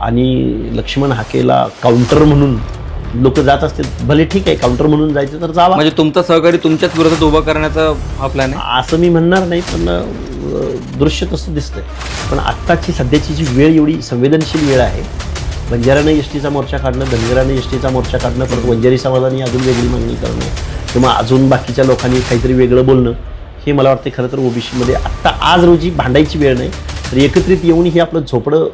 आणि लक्ष्मण हाकेला काउंटर म्हणून लोक जात असतील भले ठीक आहे काउंटर म्हणून जायचं तर जावा. म्हणजे तुमचा सहकारी तुमच्याच विरोधात उभा करण्याचा हा प्लॅन आहे? असं मी म्हणणार नाही पण दृश्य तसं दिसतंय. पण आत्ताची सध्याची जी वेळ एवढी संवेदनशील वेळ आहे बंजाराने एस टीचा मोर्चा काढणं धनगराने एस टीचा मोर्चा काढणं परत वंजारी समाजाने अजून वेगळी मागणी करणं किंवा अजून बाकीच्या लोकांनी काहीतरी वेगळं बोलणं हे मला वाटतं खरं तर ओबीसीमध्ये आत्ता आज रोजी भांडायची वेळ नाही तर एकत्रित येऊन ही आपलं झोपडं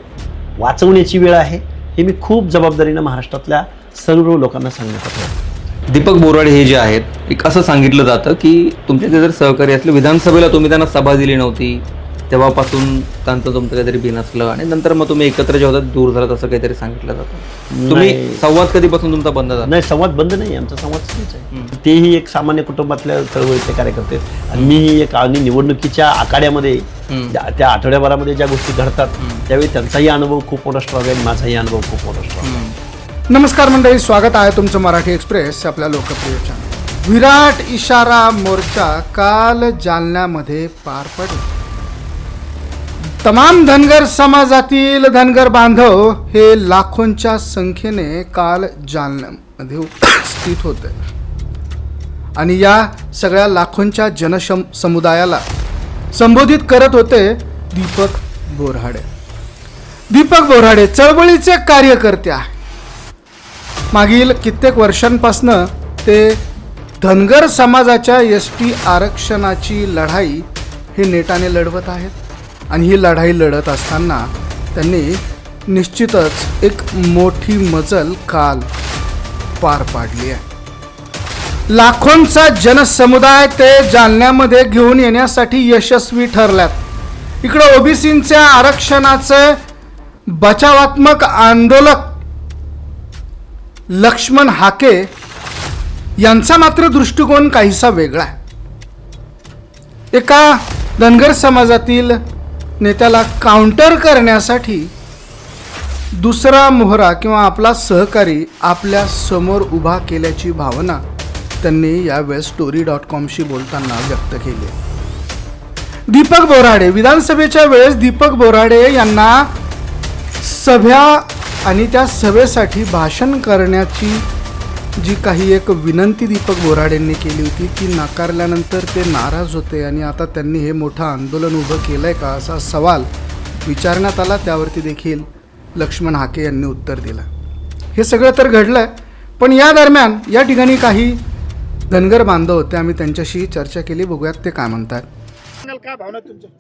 वाचवण्याची वेळ आहे हे मी खूप जबाबदारीनं महाराष्ट्रातल्या सर्व लोकांना सांगण्यात आलं. दीपक बोराडे हे जे आहेत एक असं सांगितलं जातं की तुमचे ते जर सहकारी असले विधानसभेला तुम्ही त्यांना सभा दिली नव्हती तेव्हापासून त्यांचं तुमचं काहीतरी बिन असलं आणि नंतर मग तुम्ही एकत्र जे होतात दूर झालात असं काहीतरी सांगितलं जातं. तुम्ही. संवाद कधीपासून तुमचा बंद झाला? नाही संवाद बंद नाही आमचा संवाद सुरूच आहे. तेही एक सामान्य कुटुंबातल्या चळवळीचे कार्यकर्ते. आणि मीही एक आणि निवडणुकीच्या आखाड्यामध्ये त्या आठवड्याभरामध्ये ज्या गोष्टी घडतात त्यावेळी त्यांचाही अनुभव खूप मोठा स्ट्रॉंग आहे माझाही अनुभव खूप मोठा स्ट्रॉंग आहे. नमस्कार मंडळी स्वागत आहे तुमचं मराठी एक्सप्रेस आपल्या लोकप्रिय चॅनल विराट इशारा मोर्चा काल जालन्यामध्ये पार पडला. तमाम धनगर समाजातील धनगर बांधव हे लाखोंच्या संख्येने काल जालन्यामध्ये उपस्थित होते. आणि या सगळ्या लाखोंच्या जनशम समुदायाला संबोधित करत होते दीपक बोराडे दीपक बोराडे चळवळीचे कार्यकर्ते आहे मागील कित्येक वर्षांपासनं ते धनगर समाजाच्या एस टी आरक्षणाची लढाई हे नेटाने लढवत आहेत आणि ही लढाई लढत असताना त्यांनी निश्चितच एक मोठी मजल काल पार पाडली आहे. लाखोंचा जनसमुदाय ते जालन्यामध्ये घेऊन येण्यासाठी यशस्वी ठरल्यात. इकडं ओबीसींच्या आरक्षणाचं बचावात्मक आंदोलक लक्ष्मण हाके यांचा मात्र दृष्टिकोन काहीसा वेगळा आहे. एका धनगर समाजातील नेत्याला काउंटर करण्यासाठी दुसरा मोहरा किंवा आपला सहकारी आपल्यासमोर उभा केल्याची भावना त्यांनी यावेळेस स्टोरी डॉट कॉमशी बोलताना व्यक्त केले. दीपक बोराडे विधानसभेच्या वेळेस दीपक बोराडे यांना सभ्या आणि त्या सभेसाठी भाषण करण्याची जी काही एक विनंती दीपक बोराडेंनी केली होती ती नाकारल्यानंतर ते नाराज होते आणि आता त्यांनी हे मोठं आंदोलन उभं केलं आहे का असा सवाल विचारण्यात आला. त्यावरती देखील लक्ष्मण हाके यांनी उत्तर दिलं. हे सगळं तर घडलं आहे पण या दरम्यान या ठिकाणी काही धनगर बांधव होते आम्ही त्यांच्याशी चर्चा केली बघूयात ते काय म्हणतात.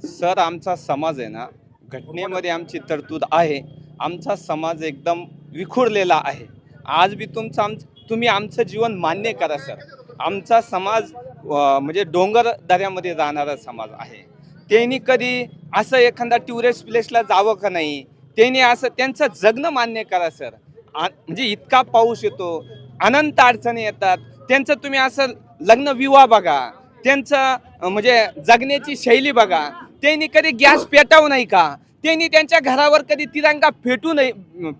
सर आमचा समाज आहे ना घटनेमध्ये आमची तरतूद आहे. आमचा समाज एकदम विखुरलेला आहे. आज बी तुमचं आम तुम्ही आमचं जीवन मान्य करा सर. आमचा समाज म्हणजे डोंगर दऱ्यामध्ये राहणारा समाज आहे. त्यांनी कधी असं एखादा टुरिस्ट प्लेसला जावं का नाही त्यांनी असं त्यांचं जगणं मान्य करा सर. आ- म्हणजे इतका पाऊस येतो अनंत अडचणी येतात. त्यांचं तुम्ही असं लग्न विवाह बघा. त्यांचं म्हणजे जगण्याची शैली बघा. त्यांनी कधी गॅस पेटावू नाही का? त्यांनी त्यांच्या घरावर कधी तिरंगा फेटू नाही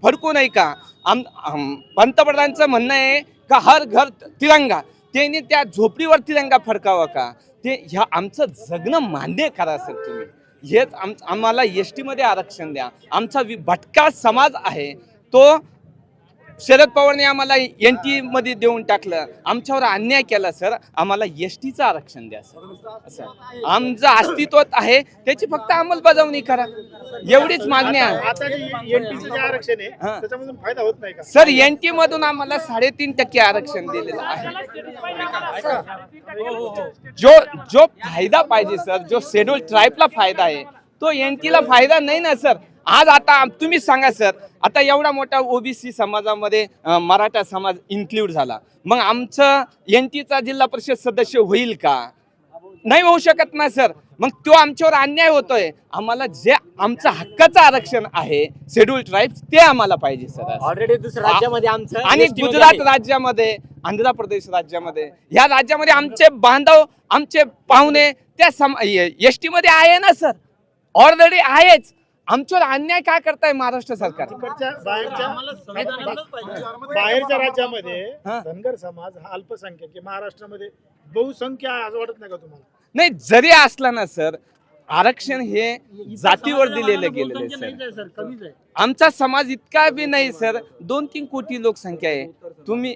फडकू नाही का? आम आम- पंतप्रधानांचं म्हणणं आहे का हर घर तिरंगा. त्यांनी त्या झोपडीवर तिरंगा फडकावा का? ते ह्या आमचं जगणं मान्य करा सर तुम्ही. हेच आम आम्हाला एस टीमध्ये आरक्षण द्या. आमचा वि- भटका समाज आहे. तो शरद पवारने आम्हाला एन टी मध्ये देऊन टाकलं. आमच्यावर अन्याय केला सर. आम्हाला एस टीचं आरक्षण द्या सर. असं. आमचं अस्तित्वात आहे. त्याची फक्त अंमलबजावणी करा. एवढीच मागणी आहे. आता जे एनटीसी जे आरक्षण आहे हा. त्याच्यामधून फायदा होत नाही का? सर एन टी मधून आम्हाला साडेतीन टक्के आरक्षण दिलेलं आहे. जो जो फायदा पाहिजे सर जो शेड्यूल ट्राईबला फायदा आहे तो एन ला फायदा नाही ना सर? आज आता तुम्ही सांगा सर. आता एवढा मोठा ओबीसी समाजामध्ये मराठा समाज इन्क्ल्यूड झाला. मग आमचं एन टीचा जिल्हा परिषद सदस्य होईल का? नाही होऊ शकत ना सर. मग तो आमच्यावर अन्याय होतोय. आम्हाला जे आमचं हक्काचं आरक्षण आहे शेड्यूल ट्राईब ते आम्हाला पाहिजे सर. ऑलरेडी दुसऱ्या राज्यामध्ये आमचं आणि गुजरात. राज्यामध्ये आंध्र प्रदेश राज्यामध्ये या राज्यामध्ये आमचे बांधव आमचे पाहुणे त्या सम एस टी मध्ये आहे ना सर. ऑलरेडी आहेच. आमच्यावर अन्याय काय करताय महाराष्ट्र सरकार? तिकडच्या बाहेरच्या बाहेरच्या राज्यामध्ये. धनगर समाज हा अल्पसंख्याक आहे. महाराष्ट्रामध्ये बहुसंख्य आहे असं वाटत नाही का तुम्हाला? नाही जरी असला ना सर आरक्षण हे जातीवर दिलेलं गेलेलं आहे सर. आमचा समाज इतका बी नाही सर. दोन तीन कोटी लोकसंख्या आहे. तुम्ही